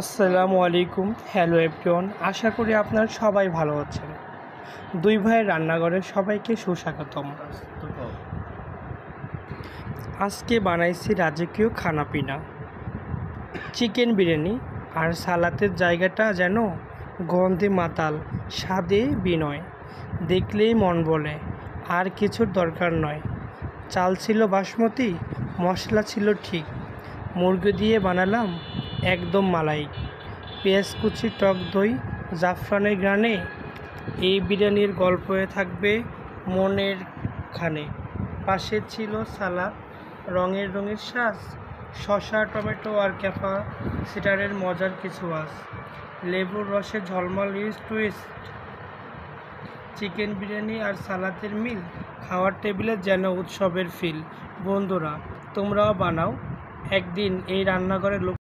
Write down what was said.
আসসালামু আলাইকুম, hello everyone. আশা করি আপনার সবাই ভালো আছেন। দুই ভাইয়ের রান্নাঘরে সবাইকে সুস্বাগতম। আজকে বানাইছি রাজকীয় খানাপিনা। চিকেন বিরিয়ানি আর সালাতের জায়গাটা যেন গন্ধে মাতাল, স্বাদে বিনয়। দেখলেই মন বলে, আর কিছুর দরকার নয়। চাল ছিল বাসমতি, মশলা ছিল ঠিক। মুরগি দিয়ে বানালাম একদম মালাই। পেঁয়াজ কুচি, টক দই জাফরানের গ্রানে এই বিরিয়ানির গল্প হয়ে থাকবে মনের খানে। পাশে ছিল সালাদ, রঙের রঙের শসা, টমেটো আর ক্যাফা সিটারের মজার কিছু আস লেবুর রসে ঝলমল ইস টুইস্ট। চিকেন বিরিয়ানি আর সালাদের মিল, খাওয়ার টেবিলে যেন উৎসবের ফিল। বন্ধুরা, তোমরাও বানাও। একদিন এই রান্নাঘরে লোক